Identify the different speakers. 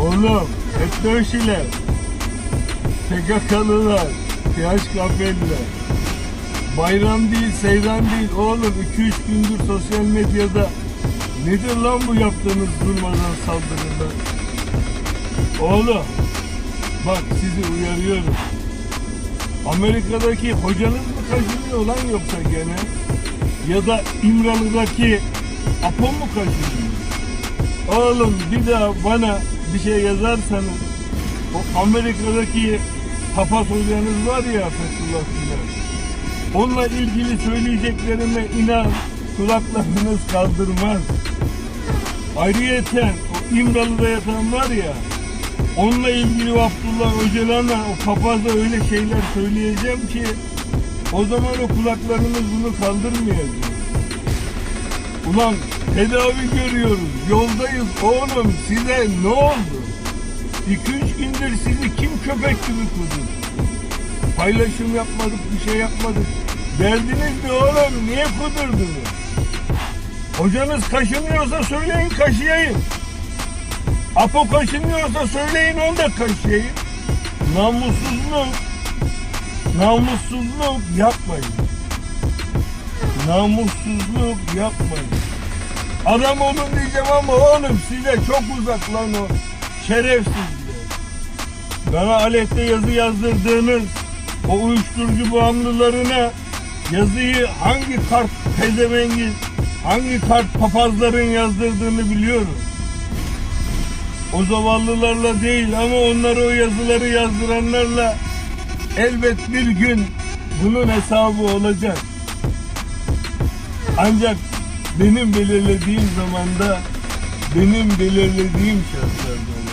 Speaker 1: Oğlum FETÖ'şiler, PKK'lılar, PHKP'liler. Bayram değil, seyran değil. Oğlum 2-3 gündür sosyal medyada nedir lan bu yaptığınız durmadan saldırılar? Oğlum bak sizi uyarıyorum. Amerika'daki hocanız mı kaşınıyor lan yoksa gene? Ya da İmralı'daki Apo mu kaşınıyor? Oğlum bir daha bana bir şey yazarsanız o Amerika'daki papaz hocanız var ya Fethullah Gülen. Onunla ilgili söyleyeceklerime inan kulaklarınız kaldırmaz. Ayrıyeten o İmralı'da yatan var ya onunla ilgili Abdullah Öcalan'a o papaza öyle şeyler söyleyeceğim ki o zaman o kulaklarınız bunu kaldırmayacak. Ulan tedavi görüyoruz, yoldayız oğlum size ne oldu? İki üç gündür sizi kim köpek gibi kurdu? Paylaşım yapmadık, bir şey yapmadık. Derdiniz ne oğlum? Niye kudurdunuz? Hocanız kaşınıyorsa söyleyin kaşıyayım. Apo kaşınıyorsa söyleyin onu da kaşıyayım. Namussuzluk, namussuzluk yapmayın. Namussuzluk yapmayın. Adam olun diyeceğim ama oğlum size çok uzak lan o şerefsizler. Bana alette yazı yazdırdığınız o uyuşturucu bağımlılarına yazıyı hangi kart pezevengin, hangi kart papazların yazdırdığını biliyorum. O zavallılarla değil ama onlara o yazıları yazdıranlarla elbet bir gün bunun hesabı olacak. Ancak benim belirlediğim zamanda benim belirlediğim şartlarda olacak.